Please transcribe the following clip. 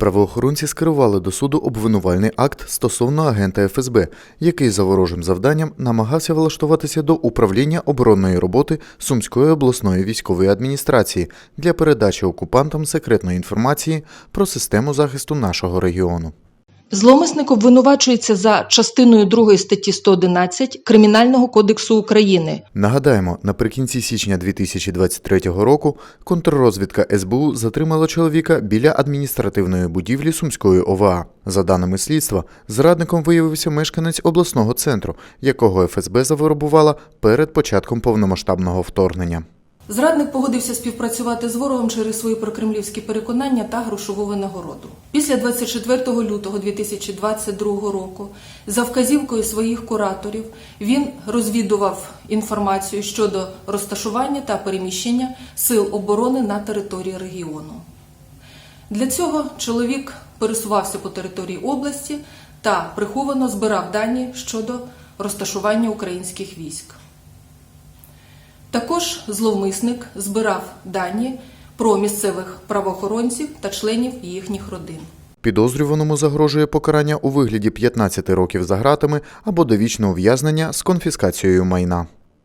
Правоохоронці скерували до суду обвинувальний акт стосовно агента ФСБ, який за ворожим завданням намагався влаштуватися до управління оборонної роботи Сумської обласної військової адміністрації для передачі окупантам секретної інформації про систему захисту нашого регіону. Зловмисник обвинувачується за частиною 2 статті 111 Кримінального кодексу України. Нагадаємо, наприкінці січня 2023 року контррозвідка СБУ затримала чоловіка біля адміністративної будівлі Сумської ОВА. За даними слідства, зрадником виявився мешканець обласного центру, якого ФСБ завербувала перед початком повномасштабного вторгнення. Зрадник погодився співпрацювати з ворогом через свої прокремлівські переконання та грошову винагороду. Після 24 лютого 2022 року, за вказівкою своїх кураторів, він розвідував інформацію щодо розташування та переміщення сил оборони на території регіону. Для цього чоловік пересувався по території області та приховано збирав дані щодо розташування українських військ. Також зловмисник збирав дані про місцевих правоохоронців та членів їхніх родин. Підозрюваному загрожує покарання у вигляді 15 років за ґратами або довічне ув'язнення з конфіскацією майна.